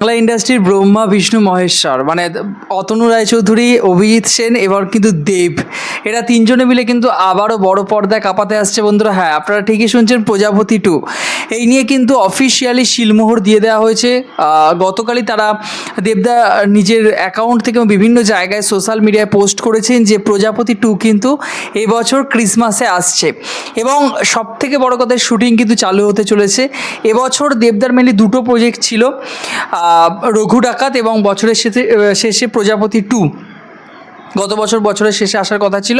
বাংলা ইন্ডাস্ট্রির ব্রহ্মা, বিষ্ণু, মহেশ্বর। মানে অতনু রায়চৌধুরী, অভিজিৎ সেন, এবার কিন্তু দেব। এরা তিনজনে মিলে কিন্তু আবারও বড় পর্দায় কাঁপাতে আসছে বন্ধুরা। হ্যাঁ আপনারা ঠিকই শুনছেন প্রজাপতি টু। এই নিয়ে কিন্তু অফিসিয়ালি শিলমোহর দিয়ে দেওয়া হয়েছে। গতকালই তারা দেবদা নিজের অ্যাকাউন্ট থেকে বিভিন্ন জায়গায় সোশ্যাল মিডিয়ায় পোস্ট করেছেন যে প্রজাপতি টু কিন্তু এবছর ক্রিসমাসে আসছে। এবং সব থেকে বড় কথা, শুটিং কিন্তু চালু হতে চলেছে। এবছর দেবদার মেনলি দুটো প্রজেক্ট ছিল। রঘু ডাকাত এবং বছরের শেষে শেষে প্রজাপতি টু গত বছর বছরের শেষে আসার কথা ছিল,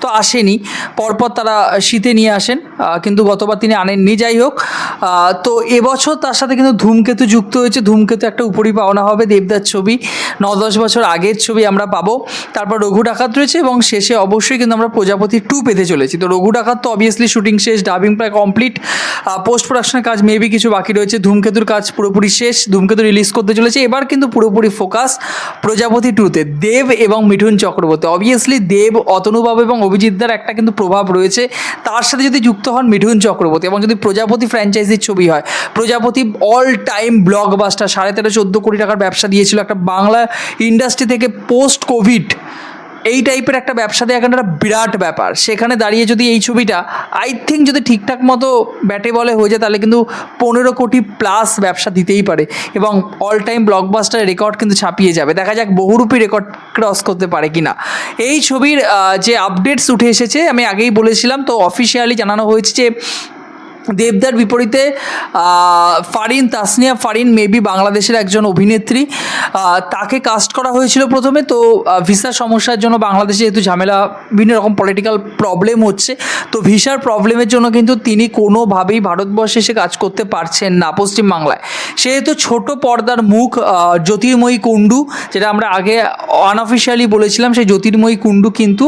তো আসেনি। পরপর তারা শীতে নিয়ে আসেন কিন্তু গতবার তিনি আনেননি। যাই হোক তো এবছর তার সাথে কিন্তু ধূমকেতু যুক্ত হয়েছে। ধূমকেতু একটা উপরি পাওনা হবে দেবদার ছবি। ন দশ বছর আগের ছবি আমরা পাবো। তারপর রঘু ডাকাত রয়েছে এবং শেষে অবশ্যই কিন্তু আমরা প্রজাপতি টু পেতে চলেছি। তো রঘু ডাকাত তো অবভিয়াসলি শুটিং শেষ ডাবিং প্রায় কমপ্লিট পোস্ট প্রোডাকশনের কাজ মেবি কিছু বাকি রয়েছে। ধূমকেতুর কাজ পুরোপুরি শেষ, ধূমকেতু রিলিজ করতে চলেছে। এবার কিন্তু পুরোপুরি ফোকাস প্রজাপতি টুতে দেব এবং মিঠুন চক্রবর্তী। অবভিয়াসলি দেব, অতনুবাবু এবং অভিজিৎদার একটা কিন্তু প্রভাব রয়েছে। তার সাথে যদি যুক্ত হন মিঠুন চক্রবর্তী এবং যদি প্রজাপতি ফ্র্যাঞ্চাইজির ছবি হয়, প্রজাপতি অল টাইম ব্লকবাস্টার সাড়ে তেরো, চোদ্দ কোটি টাকার ব্যবসা দিয়েছিল একটা বাংলা ইন্ডাস্ট্রি থেকে পোস্ট কোভিড এই টাইপের একটা ব্যবসা দেওয়া একটা বিরাট ব্যাপার। সেখানে দাঁড়িয়ে যদি এই ছবিটা আই থিঙ্ক যদি ঠিকঠাক মতো ব্যাটে বলে হয়ে যায়, তাহলে কিন্তু পনেরো কোটি প্লাস ব্যবসা দিতেই পারে এবং অল টাইম ব্লকবাস্টার রেকর্ড কিন্তু ছাপিয়ে যাবে। দেখা যাক বহুরূপী রেকর্ড ক্রস করতে পারে কিনা। এই ছবির যে আপডেটস উঠে এসেছে, আমি আগেই বলেছিলাম, তো অফিসিয়ালি জানানো হয়েছে যে দেবদার বিপরীতে ফারিন তাসনিয়া ফারিন মেবি বাংলাদেশের একজন অভিনেত্রী তাকে কাস্ট করা হয়েছিল প্রথমে। তো ভিসা সমস্যার জন্য বাংলাদেশে যেহেতু ঝামেলা, বিভিন্ন রকম পলিটিক্যাল প্রবলেম হচ্ছে, তো ভিসার প্রবলেমের জন্য কিন্তু তিনি কোনোভাবেই ভারতবর্ষে এসে কাজ করতে পারছেন না পশ্চিমবাংলায়। সেহেতু ছোট পর্দার মুখ জ্যোতির্ময়ী কুণ্ডু, যেটা আমরা আগে আনঅফিসিয়ালি বলেছিলাম, সেই জ্যোতির্ময়ী কুণ্ডু কিন্তু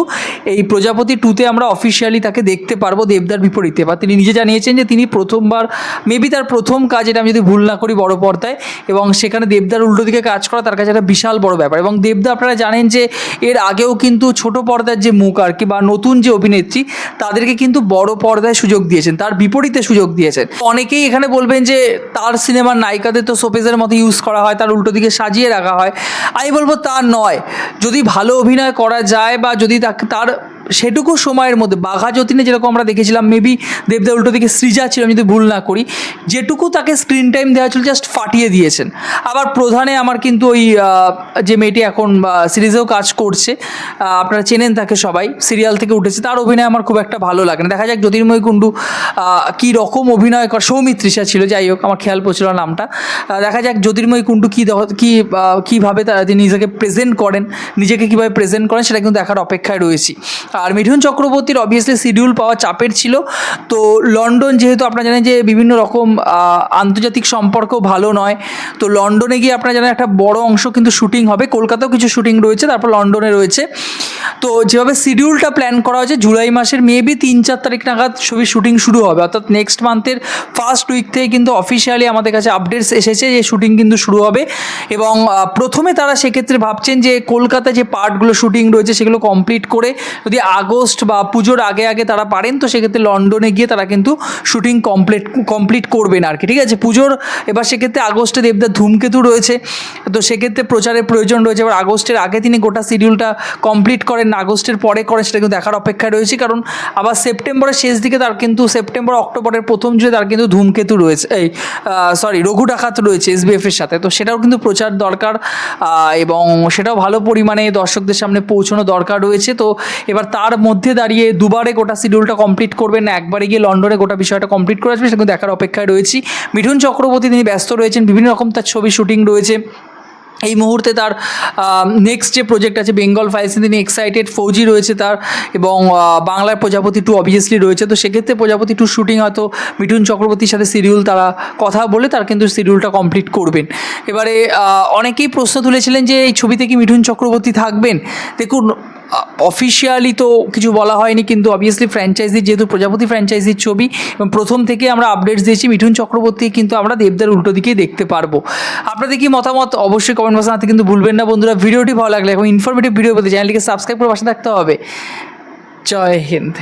এই প্রজাপতি টুতে আমরা অফিসিয়ালি তাকে দেখতে পারব দেবদার বিপরীতে, বা তিনি নিজে জানিয়েছেন যে তিনি প্রথমবার মেবি তার প্রথম কাজ এটা আমি যদি ভুল না করি বড় পর্দায়, এবং সেখানে দেবদার উল্টো দিকে কাজ করা তার কাছে একটা বিশাল বড় ব্যাপার। এবং দেবদা আপনারা জানেন যে এর আগেও কিন্তু ছোট পর্দার যে মুখ আর কি, বা নতুন যে অভিনেত্রী, তাদেরকে কিন্তু বড় পর্দায় সুযোগ দিয়েছেন, তার বিপরীতে সুযোগ দিয়েছেন। অনেকেই এখানে বলবেন যে তার সিনেমার নায়িকাদের তো শোপেজের মতো ইউজ করা হয়, তার উল্টো দিকে সাজিয়ে রাখা হয়। আমি বলব তা নয়। যদি ভালো অভিনয় করা যায় বা যদি তার সেটুকু সময়ের মধ্যে। বাঘা যতীনে যেরকম আমরা দেখেছিলাম মেবি দেবদা উল্টো দিকে সৃজা ছিল, আমি যদি ভুল না করি, যেটুকু তাকে স্ক্রিন টাইম দেওয়া ছিল জাস্ট ফাটিয়ে দিয়েছেন। আবার প্রধানে আমার কিন্তু ওই যে মেয়েটি এখন সিরিজেও কাজ করছে আপনারা চেনেন তাকে সবাই সিরিয়াল থেকে উঠেছে, তার অভিনয় আমার খুব একটা ভালো লাগে না। দেখা যাক জ্যোতির্ময় কুণ্ডু কী রকম অভিনয় কর, সৌমিত্রিষা ছিল, যাই হোক, আমার খেয়াল পড়ছিল নামটা। দেখা যাক জ্যোতির্ময় কুণ্ডু কী কী কীভাবে তারা তিনি নিজেকে প্রেজেন্ট করেন, নিজেকে কীভাবে প্রেজেন্ট করেন, সেটা কিন্তু দেখার অপেক্ষায় রয়েছি। আর মিঠুন চক্রবর্তীর অবভিয়াসলি শিডিউল পাওয়া চাপের ছিল। তো লন্ডন যেহেতু আপনারা জানেন যে বিভিন্ন রকম আন্তর্জাতিক সম্পর্ক ভালো নয়, তো লন্ডনে গিয়ে আপনারা জানেন একটা বড় অংশ কিন্তু শুটিং হবে। কলকাতাও কিছু শুটিং রয়েছে, তারপর লন্ডনে রয়েছে। তো যেভাবে শিডিউলটা প্ল্যান করা হয়েছে, জুলাই মাসের মেবি তিন চার তারিখ নাগাদ ছবির শুটিং শুরু হবে। অর্থাৎ নেক্সট মান্থের ফার্স্ট উইক থেকে কিন্তু অফিসিয়ালি আমাদের কাছে আপডেটস এসেছে যে শুটিং কিন্তু শুরু হবে। এবং প্রথমে তারা সেক্ষেত্রে ভাবছেন যে কলকাতায় যে পার্টগুলো শুটিং রয়েছে, সেগুলো কমপ্লিট করে যদি আগস্ট বা পুজোর আগে আগে তারা পারেন, তো সেক্ষেত্রে লন্ডনে গিয়ে তারা কিন্তু শুটিং কমপ্লিট কমপ্লিট করবেন আর কি। ঠিক আছে? পুজোর এবার সেক্ষেত্রে আগস্টে দেবদার ধূমকেতু রয়েছে, তো সেক্ষেত্রে প্রচারের প্রয়োজন রয়েছে। এবার আগস্টের আগে তিনি গোটা শিডিউলটা কমপ্লিট করেন, আগস্টের পরে করেন, সেটা কিন্তু দেখার অপেক্ষায় রয়েছে। কারণ আবার সেপ্টেম্বরের শেষ দিকে তার কিন্তু সেপ্টেম্বর, অক্টোবরের প্রথম জুড়ে তার কিন্তু ধূমকেতু রয়েছে, এই সরি রঘু ডাকাত রয়েছে এসবিএফ এর সাথে। তো সেটাও কিন্তু প্রচার দরকার এবং সেটাও ভালো পরিমাণে দর্শকদের সামনে পৌঁছানো দরকার রয়েছে। তো এবার তার মধ্যে দাঁড়িয়ে দুবারে গোটা শিডিউলটা কমপ্লিট করবেন না একবারে গিয়ে লন্ডনে গোটা বিষয়টা কমপ্লিট করে আসবে কিন্তু দেখার অপেক্ষায় রয়েছি। মিঠুন চক্রবর্তী তিনি ব্যস্ত রয়েছেন, বিভিন্ন রকম তার ছবি শুটিং রয়েছে। এই মুহূর্তে তার নেক্সট যে প্রজেক্ট আছে বেঙ্গল ফাইলস তিনি এক্সাইটেড ফৌজি রয়েছে তার এবং বাংলার প্রজাপতি টু অবভিয়াসলি রয়েছে। তো সেক্ষেত্রে প্রজাপতি টু শুটিং হয়তো মিঠুন চক্রবর্তীর সাথে সিডিউল তারা কথা বলে, তার কিন্তু শিডিউলটা কমপ্লিট করবেন। এবারে অনেকেই প্রশ্ন তুলেছিলেন যে এই ছবিতে কি মিঠুন চক্রবর্তী থাকবেন? দেখুন অফিসিয়ালি তো কিছু বলা হয়নি, কিন্তু অবভিয়াসলি ফ্র্যাঞ্চাইজির যেহেতু প্রজাপতি ফ্র্যাঞ্চাইজির ছবি, এবং প্রথম থেকে আমরা আপডেটস দিয়েছি, মিঠুন চক্রবর্তী কিন্তু আমরা দেবদার উল্টো দিকেই দেখতে পারব। আপনাদের কি মতামত? অবশ্যই কমেন্ট বক্সে আনতে কিন্তু ভুলবেন না বন্ধুরা। ভিডিওটি ভালো লাগলে এবং ইনফরমেটিভ ভিডিও পেতে চ্যানেলটিকে সাবস্ক্রাইব করে পাশে থাকতে হবে। জয় হিন্দ।